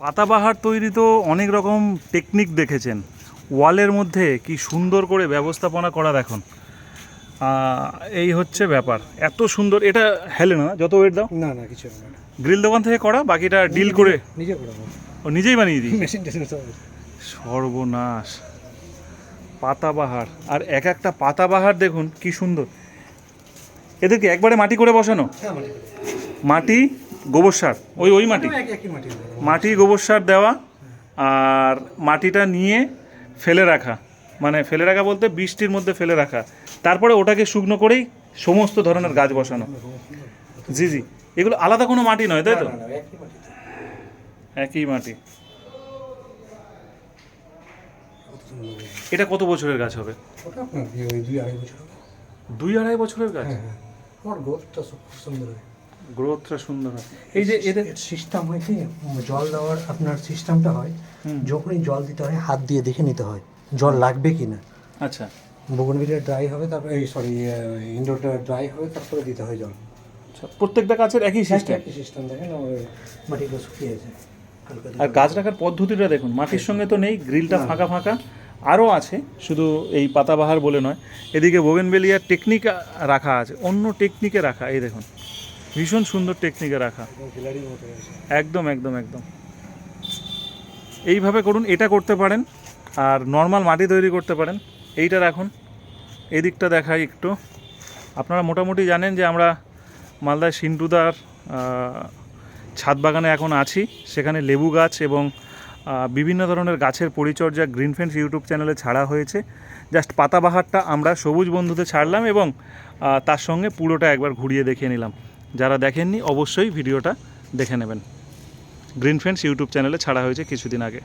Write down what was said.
পাতাবাহার তৈরি তো অনেক রকম টেকনিক দেখেছেন। ওয়ালের মধ্যে কি সুন্দর করে ব্যবস্থাপনা করা দেখুন আহ, এই হচ্ছে ব্যাপার। এত সুন্দর এটা হেলে না? যত ওয়েট দাও। না না কিছু গ্রিল দোকান থেকে করা বাকিটা ডিল করে নিজে করে ও নিজেই বানিয়ে দিই। সর্বনাশ। পাতাবাহার। আর এক একটা পাতাবাহার দেখুন কি সুন্দর। এদেরকে একবারে মাটি করে বসানো? হ্যাঁ মাটি গোবর সার ওই ওই মাটি? মাটি গোবর সার দেওয়া আর মাটিটা নিয়ে ফেলে রাখা। মানে ফেলে রাখা বলতে বৃষ্টির মধ্যে ফেলে রাখা। তারপরে ওটাকে শুকনো করেই সমস্ত ধরনের গাছ বসানো। জি জি। এগুলো আলাদা কোনো মাটি নয় তাই তো? একই মাটি। এটা কত বছরের গাছ হবে? দুই আড়াই বছরের গাছ? হ্যাঁ হ্যাঁ। আমার সুন্দর হয় গ্রোথটা সুন্দর হয়। এই যে এদের সিস্টেম হয় কি জল দেওয়ার আপনার সিস্টেমটা হয় যখনই জল দিতে হয় হাত দিয়ে দেখে নিতে হয় জল লাগবে কি না আচ্ছা। বগনভিলিয়া ড্রাই হবে তারপরে এই সরি ইনডোরটা ড্রাই হবে তারপরে দিতে হয় জল। আচ্ছা, প্রত্যেকটা গাছের একই সিস্টেম একই সিস্টেম দেখেন মাটিগুলো শুকিয়েছে হালকা আর গাছ রাখার পদ্ধতিটা দেখুন মাটির সঙ্গে তো নেই গ্রিলটা ফাঁকা ফাঁকা আরও আছে শুধু এই পাতাবাহার বলে নয় এদিকে বোগেনবেলিয়ার টেকনিক রাখা আছে অন্য টেকনিকে রাখা এই দেখুন। ভীষণ সুন্দর টেকনিকে রাখা। একদম একদম একদম এইভাবে করুন এটা করতে পারেন আর নর্মাল মাটি তৈরি করতে পারেন। এইটা রাখুন এই দিকটা দেখাই একটু। আপনারা মোটামুটি জানেন যে আমরা মালদায় সিন্টুদার ছাদ বাগানে এখন আছি। সেখানে লেবু গাছ এবং বিভিন্ন ধরনের গাছের পরিচর্যা গ্রিন ফ্রেন্ডস ইউটিউব চ্যানেলে ছাড়া হয়েছে। জাস্ট পাতাবাহারটা আমরা সবুজ বন্ধুতে ছাড়লাম এবং তার সঙ্গে পুরোটা একবার ঘুরিয়ে দেখিয়ে নিলাম। যারা দেখেননি অবশ্যই ভিডিওটা দেখে নেবেন। গ্রিন ফ্রেন্ডস ইউটিউব চ্যানেলে ছাড়া হয়েছে কিছুদিন আগে।